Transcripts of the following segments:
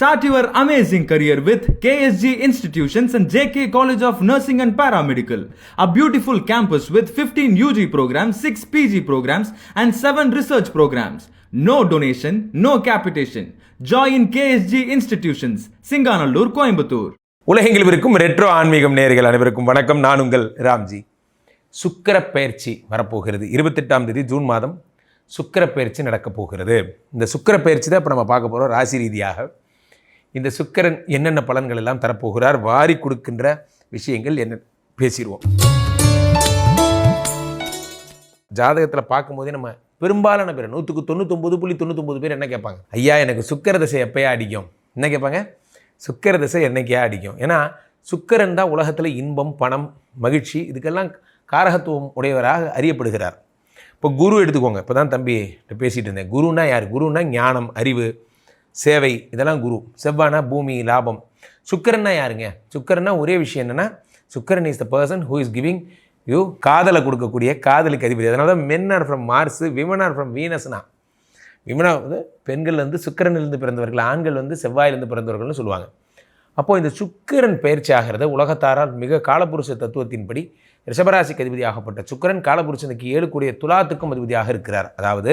Start your amazing career with KSG Institutions and JK College of Nursing and Paramedical, a beautiful campus with 15 UG programs, 6 PG programs, and 7 research programs. No donation, no capitation. Join KSG Institutions, Singanallur, Coimbatore. உலகெங்கிலும் இருக்கும் retro ஆன்மீகம் நேயர்கள் அனைவருக்கும் வணக்கம் நான் உங்கள் ராம்ஜி சுக்கிர பயிற்சி வரப்போகிறது இருபத்தெட்டாம் தேதி ஜூன் மாதம் சுக்கிர பயிற்சி நடக்கப் போகிறது இந்த சுக்கிர பயிற்சி தான் இப்போ நம்ம பார்க்க போகிறோம் ராசி ரீதியாக இந்த சுக்கரன் என்னென்ன பலன்கள் எல்லாம் தரப்போகிறார்? வாரி கொடுக்கின்ற விஷயங்கள் என்ன? பேசிடுவோம். ஜாதகத்தில் பார்க்கும்போதே நம்ம பெரும்பாலான பேர் நூற்றுக்கு தொண்ணூத்தொம்பது புள்ளி தொண்ணூத்தொம்பது பேர் என்ன கேட்பாங்க? ஐயா எனக்கு சுக்கர தசை எப்பயா அடிக்கும்? என்ன கேட்பாங்க? சுக்கர தசை என்னைக்கே அடிக்கும். ஏன்னா சுக்கரன் தான் உலகத்தில் இன்பம் பணம் மகிழ்ச்சி இதுக்கெல்லாம் காரகத்துவம் உடையவராக அறியப்படுகிறார். இப்போ குரு எடுத்துக்கோங்க. இப்போ தான் தம்பி பேசிகிட்டு இருந்தேன். குருனா யார்? குருனா ஞானம் அறிவு சேவை இதெல்லாம் குரு. செவ்வானா பூமி லாபம். சுக்கரன்னா யாருங்க? சுக்கரன்னா ஒரே விஷயம் என்னென்னா Sukran is the person who is giving you காதலை கொடுக்கக்கூடிய காதலுக்கு அதிபதி. அதனால தான் men are from Mars women are from வீனஸ்னா விமனா வந்து பெண்கள் வந்து சுக்கிரனிலிருந்து பிறந்தவர்கள் ஆண்கள் வந்து செவ்வாயிலிருந்து பிறந்தவர்கள்னு சொல்லுவாங்க. அப்போது இந்த சுக்கிரன் பயிற்சி ஆகிறத உலகத்தாரால் மிக காலபுருஷ தத்துவத்தின்படி ரிஷபராசிக்கு அதிபதியாகப்பட்ட சுக்கரன் காலபுருஷனுக்கு ஏழு கூடிய துலாத்துக்கும் அதிபதியாக இருக்கிறார். அதாவது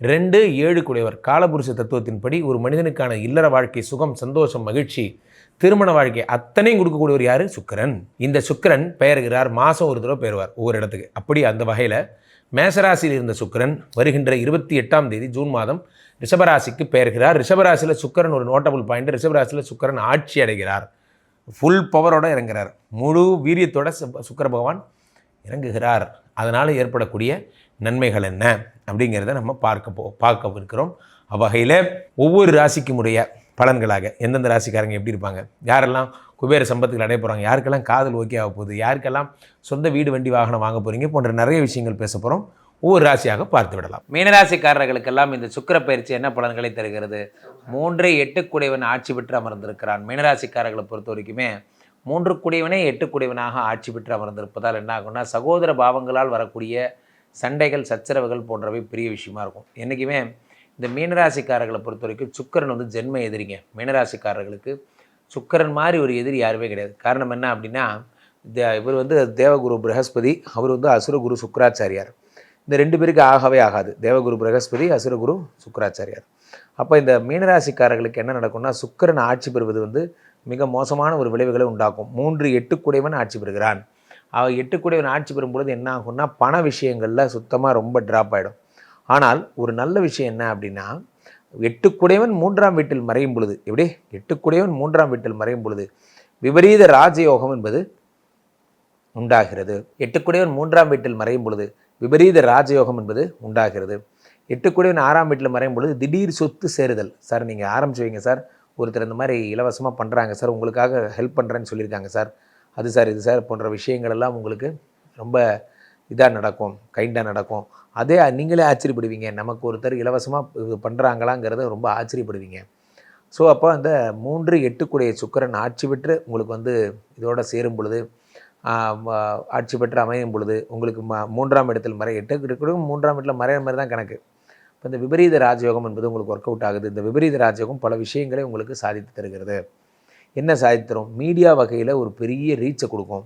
ரெண்டு ஏழு குடையவர். காலபுருஷ தத்துவத்தின்படி ஒரு மனிதனுக்கான இல்லற வாழ்க்கை சுகம் சந்தோஷம் மகிழ்ச்சி திருமண வாழ்க்கை அத்தனையும் கொடுக்கக்கூடியவர் யார்? சுக்கிரன். இந்த சுக்கிரன் பெயர்கிறார். மாதம் ஒரு தடவை பெயர்வார் ஒவ்வொரு இடத்துக்கு. அப்படி அந்த வகையில் மேசராசியில் இருந்த சுக்கிரன் வருகின்ற இருபத்தி எட்டாம் தேதி ஜூன் மாதம் ரிஷபராசிக்கு பெயர்கிறார். ரிஷபராசியில் சுக்கிரன் ஒரு நோட்டபுள் பாயிண்ட் ரிஷபராசியில் சுக்கரன் ஆட்சி அடைகிறார். ஃபுல் பவரோடு இறங்குறார். முழு வீரியத்தோட சு- பகவான் இறங்குகிறார். அதனால் ஏற்படக்கூடிய நன்மைகள் என்ன அப்படிங்கிறத நம்ம பார்க்க போ பார்க்க இருக்கிறோம். அவ்வகையில் ஒவ்வொரு ராசிக்கும் உடைய பலன்களாக எந்தெந்த ராசிக்காரங்க எப்படி இருப்பாங்க யாரெல்லாம் குபேர சம்பத்துகள் அடைய போகிறாங்க யாருக்கெல்லாம் காதல் ஓகே ஆக போகுது யாருக்கெல்லாம் சொந்த வீடு வண்டி வாகனம் வாங்க போகிறீங்க போன்ற நிறைய விஷயங்கள் பேச போகிறோம் ஒவ்வொரு ராசியாக பார்த்து விடலாம். மீனராசிக்காரர்களுக்கெல்லாம் இந்த சுக்கர பயிற்சி என்ன பலன்களை தருகிறது? மூன்றை எட்டு குடைவன் ஆட்சி பெற்று அமர்ந்திருக்கிறான். மீனராசிக்காரர்களை பொறுத்த வரைக்குமே மூன்று குடைவனே எட்டு குடைவனாக ஆட்சி பெற்று அமர்ந்திருப்பதால் என்ன ஆகும்னா சகோதர பாவங்களால் வரக்கூடிய சண்டைகள் சச்சரவுகள் போன்றவை பெரிய விஷயமா இருக்கும். என்றைக்குமே இந்த மீனராசிக்காரர்களை பொறுத்த வரைக்கும் சுக்கிரன் வந்து ஜென்ம எதிரிங்க. மீனராசிக்காரர்களுக்கு சுக்கிரன் மாதிரி ஒரு எதிரி யாருமே கிடையாது. காரணம் என்ன அப்படின்னா தே- இவர் வந்து தேவகுரு பிரகஸ்பதி அவர் வந்து அசுரகுரு சுக்கராச்சாரியார். இந்த ரெண்டு பேருக்கு ஆகவே ஆகாது. தேவகுரு பிரகஸ்பதி அசுரகுரு சுக்கராச்சாரியார். அப்போ இந்த மீனராசிக்காரர்களுக்கு என்ன நடக்கும்னா சுக்கிரன் ஆட்சி பெறுவது வந்து மிக மோசமான ஒரு விளைவுகளை உண்டாக்கும். மூன்று எட்டு குடைவன் ஆட்சி பெறுகிறான். எட்டு எட்டுக்குடையவன் ஆட்சி பெறும்பொழுது என்ன ஆகும்னா பண விஷயங்களில் சுத்தமாக ரொம்ப ட்ராப் ஆகிடும் ஆனால் ஒரு நல்ல விஷயம் என்ன அப்படின்னா எட்டுக்குடையவன் மூன்றாம் வீட்டில் மறையும் பொழுது எப்படி? எட்டுக்குடையவன் மூன்றாம் வீட்டில் மறையும் பொழுது விபரீத ராஜயோகம் என்பது உண்டாகிறது. எட்டுக்குடையவன் மூன்றாம் வீட்டில் மறையும் பொழுது விபரீத ராஜயோகம் என்பது உண்டாகிறது. எட்டுக்குடையவன் ஆறாம் வீட்டில் மறையும் பொழுது திடீர் சொத்து சேருதல். சார் நீங்கள் ஆரம்பிச்சு வைங்க சார். ஒருத்தர் இந்த மாதிரி இலவசமாக பண்ணுறாங்க சார். உங்களுக்காக ஹெல்ப் பண்ணுறேன்னு சொல்லியிருக்காங்க சார். அது சார் இது சார் போன்ற விஷயங்கள் எல்லாம் உங்களுக்கு ரொம்ப இதாக நடக்கும் கைண்டாக நடக்கும். அதே நீங்களே ஆச்சரியப்படுவீங்க. நமக்கு ஒருத்தர் இலவசமாக இது பண்ணுறாங்களாங்கிறத ரொம்ப ஆச்சரியப்படுவீங்க. ஸோ அப்போ அந்த மூன்று எட்டுக்குடைய சுக்கிரன் ஆட்சி பெற்று உங்களுக்கு வந்து இதோடு சேரும் பொழுது ஆட்சி பெற்று அமையும் பொழுது உங்களுக்கு ம மூன்றாம் இடத்தில் மறை எட்டு இருக்கணும் மூன்றாம் இடத்துல மறைய மாதிரி தான் கணக்கு. இப்போ இந்த விபரீத ராஜயோகம் என்பது உங்களுக்கு ஒர்க் அவுட் ஆகுது. இந்த விபரீத ராஜயோகம் பல விஷயங்களை உங்களுக்கு சாதித்து தருகிறது. என்ன சாதித்து மீடியா வகையில் ஒரு பெரிய ரீச்சை கொடுக்கும்.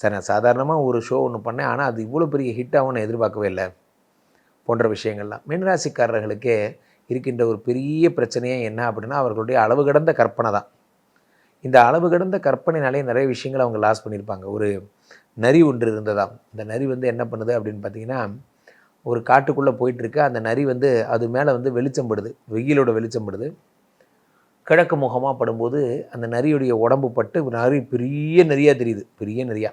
சார் நான் சாதாரணமாக ஒரு ஷோ ஒன்று பண்ணேன் ஆனால் அது இவ்வளோ பெரிய ஹிட் ஆகும்னு நான் எதிர்பார்க்கவே இல்லை. போன்ற விஷயங்கள்லாம். மீனராசிக்காரர்களுக்கே இருக்கின்ற ஒரு பெரிய பிரச்சனையே என்ன அப்படின்னா அவர்களுடைய அளவு கடந்த கற்பனை தான். இந்த அளவு கடந்த கற்பனைனாலே நிறைய விஷயங்கள் அவங்க லாஸ் பண்ணியிருப்பாங்க. ஒரு நரி ஒன்று இருந்ததாம் இந்த நரி வந்து என்ன பண்ணுது அப்படின்னு பார்த்தீங்கன்னா ஒரு காட்டுக்குள்ளே போயிட்டுருக்கு அந்த நரி வந்து அது மேலே வந்து வெளிச்சம் படுது. வெயிலோட வெளிச்சம் படுது. கிழக்கு முகமாக படும்போது அந்த நரியுடைய உடம்பு பட்டு நரி பெரிய நரியாக தெரியுது. பெரிய நரியா.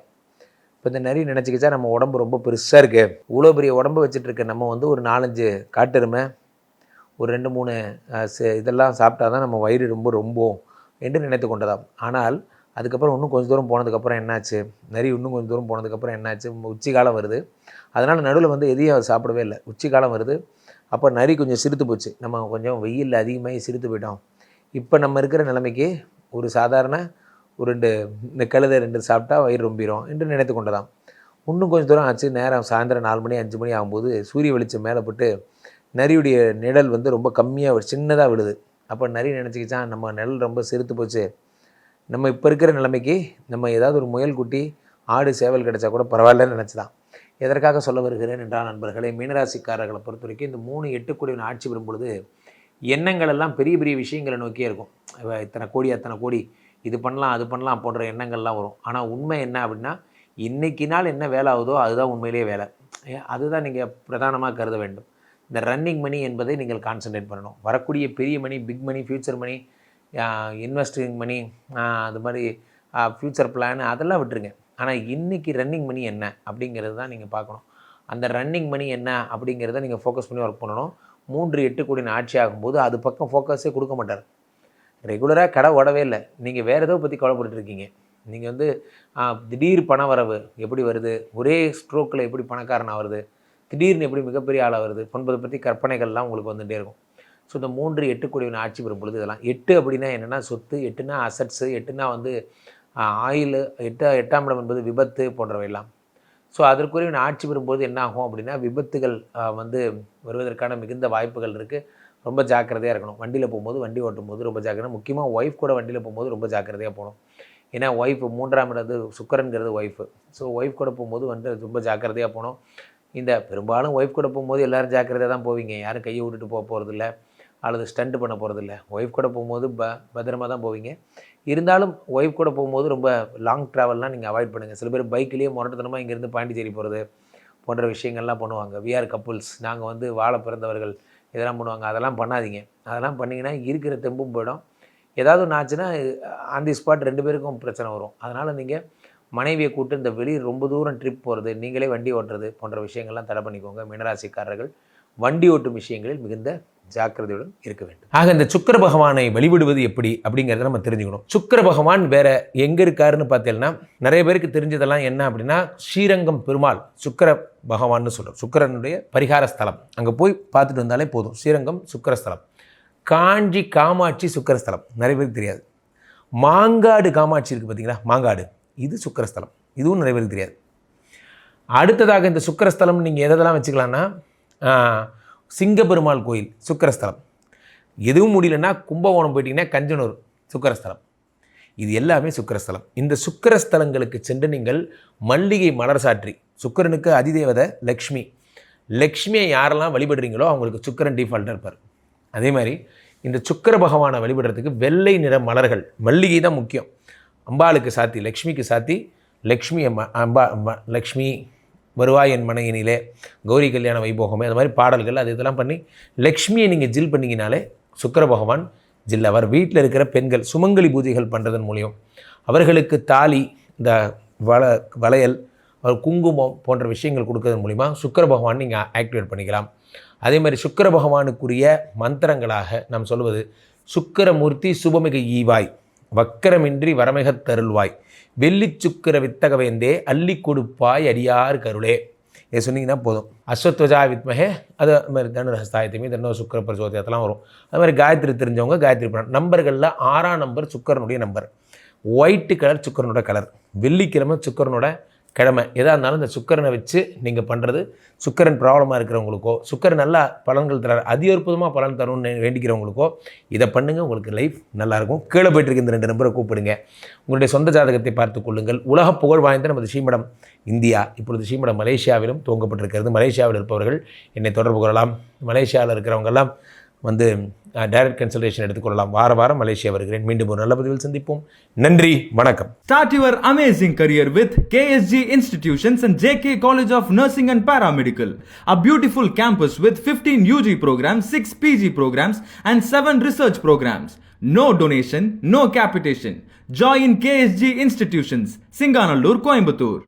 இப்போ இந்த நரி நினச்சிக்கிச்சா நம்ம உடம்பு ரொம்ப பெருசாக இருக்குது இவ்வளோ பெரிய உடம்பு வச்சுட்டு இருக்க நம்ம வந்து ஒரு நாலஞ்சு காட்டெருமை ஒரு ரெண்டு மூணு சே- இதெல்லாம் சாப்பிட்டா தான் நம்ம வயிறு ரொம்ப ரொம்ப என்று நினைத்து கொண்டதாம். ஆனால் அதுக்கப்புறம் இன்னும் கொஞ்சம் தூரம் போனதுக்கப்புறம் என்னாச்சு? நரி இன்னும் கொஞ்சம் தூரம் போனதுக்கப்புறம் என்னாச்சு? உச்சி காலம் வருது. அதனால் நடுவில் வந்து எதையும் அது சாப்பிடவே இல்லை. உச்சி காலம் வருது. அப்போ நரி கொஞ்சம் சிரித்து போச்சு. நம்ம கொஞ்சம் வெயிலில் அதிகமாகி சிரித்து போயிட்டோம். இப்போ நம்ம இருக்கிற நிலைமைக்கு ஒரு சாதாரண ஒரு ரெண்டு இந்த கழுதை ரெண்டு சாப்பிட்டா வயிறு ரொம்பிடும் என்று நினைத்து கொண்டதாம். இன்னும் கொஞ்சம் தூரம் ஆச்சு. நேரம் சாயந்தரம் நாலு மணி அஞ்சு மணி ஆகும்போது சூரிய வெளிச்சம் மேலே போட்டு நரியுடைய நிழல் வந்து ரொம்ப கம்மியாக ஒரு சின்னதாக விழுது. அப்போ நரி நினச்சிக்கிச்சான் நம்ம நிழல் ரொம்ப சிறுத்து போச்சு. நம்ம இப்போ இருக்கிற நிலைமைக்கு நம்ம ஏதாவது ஒரு முயல் குட்டி ஆடு சேவல் கிடைச்சா கூட பரவாயில்லன்னு நினச்சிதான். எதற்காக சொல்ல வருகிறேன் என்றால் நண்பர்களே மீனராசிக்காரர்களை பொறுத்த வரைக்கும் இந்த மூணு எட்டுக்குடியின் ஆட்சி பெறும் பொழுது எண்ணங்கள் எல்லாம் பெரிய பெரிய விஷயங்களை நோக்கியே இருக்கும். இத்தனை கோடி அத்தனை கோடி இது பண்ணலாம் அது பண்ணலாம் போன்ற எண்ணங்கள்லாம் வரும். ஆனால் உண்மை என்ன அப்படின்னா இன்றைக்கி நாள் என்ன வேலை ஆகுதோ அதுதான் உண்மையிலேயே வேலை. ஏ- அதுதான் நீங்கள் பிரதானமாக கருத வேண்டும். இந்த ரன்னிங் மணி என்பதை நீங்கள் கான்சென்ட்ரேட் பண்ணணும். வரக்கூடிய பெரிய money big money future money investing money அது மாதிரி ஃப்யூச்சர் பிளான் அதெல்லாம் விட்டுருங்க. ஆனால் இன்றைக்கி ரன்னிங் மணி என்ன அப்படிங்கிறது தான் நீங்கள் பார்க்கணும். அந்த ரன்னிங் மணி என்ன அப்படிங்கிறத நீங்கள் ஃபோக்கஸ் பண்ணி ஒர்க் பண்ணணும். மூன்று எட்டு கோடியின் ஆட்சி ஆகும்போது அது பக்கம் ஃபோக்கஸே கொடுக்க மாட்டார். ரெகுலராக கடை ஓடவே இல்லை. நீங்கள் வேறு ஏதோ பற்றி கவலைப்பட்டுருக்கீங்க நீங்கள் வந்து திடீர் பண வரவு எப்படி வருது? ஒரே ஸ்ட்ரோக்கில் எப்படி பணக்காரன் ஆகிறது திடீர்னு எப்படி மிகப்பெரிய ஆளாக வருது? பண்பதை பற்றி கற்பனைகள்லாம் உங்களுக்கு வந்துகிட்டே இருக்கும். ஸோ இந்த மூன்று எட்டு கோடியின் ஆட்சி பெறும் பொழுது இதெல்லாம் எட்டு அப்படின்னா என்னென்னா சொத்து எட்டுனா அசட்ஸு எட்டுனா வந்து ஆயில் எட்டு எட்டாம் இடம் என்பது விபத்து போன்றவையெல்லாம். ஸோ அதற்குரிய ஆட்சி பெறும்போது என்ன ஆகும் அப்படின்னா விபத்துகள் வந்து வருவதற்கான மிகுந்த வாய்ப்புகள் இருக்குது ரொம்ப ஜாக்கிரதையாக இருக்கணும். வண்டியில் போகும்போது வண்டி ஓட்டும் போது ரொம்ப ஜாக்கிரதை. முக்கியமாக ஒய்ஃப் கூட வண்டியில் போகும்போது ரொம்ப ஜாக்கிரதையாக போகணும். ஏன்னா ஒய்ஃப் மூன்றாம் இடது சுக்கரன்கிறது ஒய்ஃபு ஸோ ஒய்ஃப் கூட போகும்போது வந்து ரொம்ப ஜாக்கிரதையாக போகணும். இந்த பெரும்பாலும் ஒய்ஃப் கூட போகும்போது எல்லோரும் ஜாக்கிரதையாக தான் போவீங்க. யாரும் கையை விட்டுட்டு போக போகிறதில்ல அல்லது ஸ்டண்ட் பண்ண போகிறதில்ல ஒய்ஃப் கூட போகும்போது ப பத்திரமா தான் போவீங்க. இருந்தாலும் ஒய்ஃப் கூட போகும்போது ரொம்ப லாங் ட்ராவல்லாம் நீங்கள் அவாய்ட் பண்ணுங்கள் சில பேர் பைக்லேயே முரட்டத்தனமாக இங்கேருந்து பாண்டிச்சேரி போகிறது போன்ற விஷயங்கள்லாம் பண்ணுவாங்க. விஆர் கப்புள்ஸ் நாங்கள் வந்து வாழ பிறந்தவர்கள். இதெல்லாம் பண்ணுவாங்க. அதெல்லாம் பண்ணாதீங்க. அதெல்லாம் பண்ணிங்கன்னா இருக்கிற தெம்பும் போயிடும். ஏதாவது ஒன்று ஆச்சுன்னா ஆன் தி ஸ்பாட் ரெண்டு பேருக்கும் பிரச்சனை வரும். அதனால் நீங்கள் மனைவியை கூட்டு இந்த வெளியே ரொம்ப தூரம் ட்ரிப் போகிறது நீங்களே வண்டி ஓட்டுறது போன்ற விஷயங்கள்லாம் தடை பண்ணிக்கோங்க. மினராசிக்காரர்கள். வண்டி ஓட்டும் விஷயங்களில் மிகுந்த ஜாக்கிரதையுடன் இருக்க வேண்டும். ஆக இந்த சுக்கிர பகவானை வழிபடுவது எப்படி அப்படிங்கிறத நம்ம தெரிஞ்சுக்கணும். சுக்கிர பகவான் வேற எங்க இருக்காருன்னு பார்த்தீங்கன்னா நிறைய பேருக்கு தெரிஞ்சதெல்லாம் என்ன அப்படின்னா ஸ்ரீரங்கம் பெருமாள் சுக்கிர பகவான்னு சொல்றோம். சுக்கிரனுடைய பரிகார ஸ்தலம். அங்கே போய் பார்த்துட்டு வந்தாலே போதும். ஸ்ரீரங்கம் சுக்கர ஸ்தலம். காஞ்சி காமாட்சி சுக்கர ஸ்தலம். நிறைய பேருக்கு தெரியாது. மாங்காடு காமாட்சி இருக்குது பார்த்தீங்களா? மாங்காடு. இது சுக்கிரஸ்தலம் இதுவும் நிறைய பேருக்கு தெரியாது. அடுத்ததாக இந்த சுக்கிரஸ்தலம் நீங்கள் எதெல்லாம் வச்சுக்கலாம்னா சிங்கப்பெருமாள் கோயில் சுக்கிரஸ்தலம். எதுவும் முடியலன்னா கும்பகோணம் போயிட்டீங்கன்னா கஞ்சனூர் சுக்கரஸ்தலம். இது எல்லாமே சுக்கிரஸ்தலம். இந்த சுக்கிரஸ்தலங்களுக்கு சென்று நீங்கள் மல்லிகை மலர் சாற்றி சுக்கிரனுக்கு அதிதேவதை லக்ஷ்மி. லக்ஷ்மியை யாரெல்லாம் வழிபடுறீங்களோ அவங்களுக்கு சுக்கிரன் டிஃபால்ட்டாக இருப்பார். அதே மாதிரி இந்த சுக்கிர பகவானை வழிபடுறதுக்கு வெள்ளை நிற மலர்கள் மல்லிகை தான் முக்கியம். அம்பாளுக்கு சாத்தி லக்ஷ்மிக்கு சாத்தி லக்ஷ்மி அம்மா அம்பா லக்ஷ்மி வருவாய் என் மனையினிலே கௌரி கல்யாண வைபோகமே அது மாதிரி பாடல்கள் அது இதெல்லாம் பண்ணி லக்ஷ்மியை நீங்கள் ஜில் பண்ணிங்கனாலே சுக்கர பகவான் ஜில் அவர் வீட்டில் இருக்கிற பெண்கள் சுமங்கலி பூஜைகள் பண்ணுறதன் மூலியம் அவர்களுக்கு தாலி இந்த வள வளையல் அவர் குங்குமம் போன்ற விஷயங்கள் கொடுக்கறதன் மூலிமா சுக்கர பகவான் நீங்கள் ஆக்டிவேட் பண்ணிக்கலாம். அதே மாதிரி சுக்கிர பகவானுக்குரிய மந்திரங்களாக நாம் சொல்வது சுக்கிரமூர்த்தி சுபமிக ஈவாய். வக்கரமின்றி வரமிகத் தருள்வாய். வெள்ளி சுக்கிர வித்தகவேந்தே அள்ளி கொடுப்பாய் அடியார் கருளே. இதை சொன்னீங்கன்னா போதும். அஸ்வத்வஜா வித்மகே அது மாதிரி தனுரஹஸ்தாயத்தையுமே தன்னோ சுக்கர பிரச்சோதி அதெல்லாம் வரும். அது மாதிரி காயத்ரி தெரிஞ்சவங்க காயத்ரி பண்ண நம்பர்களில் ஆறாம் நம்பர் சுக்கரனுடைய நம்பர். ஒயிட்டு கலர் சுக்கரனோட கலர் வெள்ளிக்கிழமை சுக்கரனோட கிழமை. எதாக இருந்தாலும் இந்த சுக்கரனை வச்சு நீங்கள் பண்ணுறது சுக்கரன் ப்ராப்ளமாக இருக்கிறவங்களுக்கோ சுக்கரன் நல்லா பலன்கள் தர அதி அற்புதமாக பலன் தரும்னு வேண்டிக்கிறவங்களுக்கோ இதை பண்ணுங்கள் உங்களுக்கு லைஃப் நல்லாயிருக்கும். கீழே போயிட்டு இந்த ரெண்டு நம்பரை கூப்பிடுங்க. உங்களுடைய சொந்த ஜாதகத்தை பார்த்து கொள்ளுங்கள். உலக புகழ் வாய்ந்த நமது ஸ்ரீமடம் இந்தியா. இப்பொழுது ஸ்ரீமடம் மலேசியாவிலும் துவங்கப்பட்டிருக்கிறது. மலேசியாவில் இருப்பவர்கள் என்னை தொடர்பு கொள்ளலாம். மலேசியாவில் இருக்கிறவங்கெல்லாம் வந்து டைரக்ட் கன்சல்டேஷன் எடுத்துக்கொள்ளலாம் வார வாரம் மலேசியா வருகிறேன் மீண்டும் ஒரு நல்ல பதிவில் சந்திப்போம் நன்றி வணக்கம் start your amazing career with KSG institutions and J K college of nursing and paramedical a beautiful campus with fifteen UG programs six PG programs and seven research programs no donation no capitation join KSG institutions Singanallur Coimbatore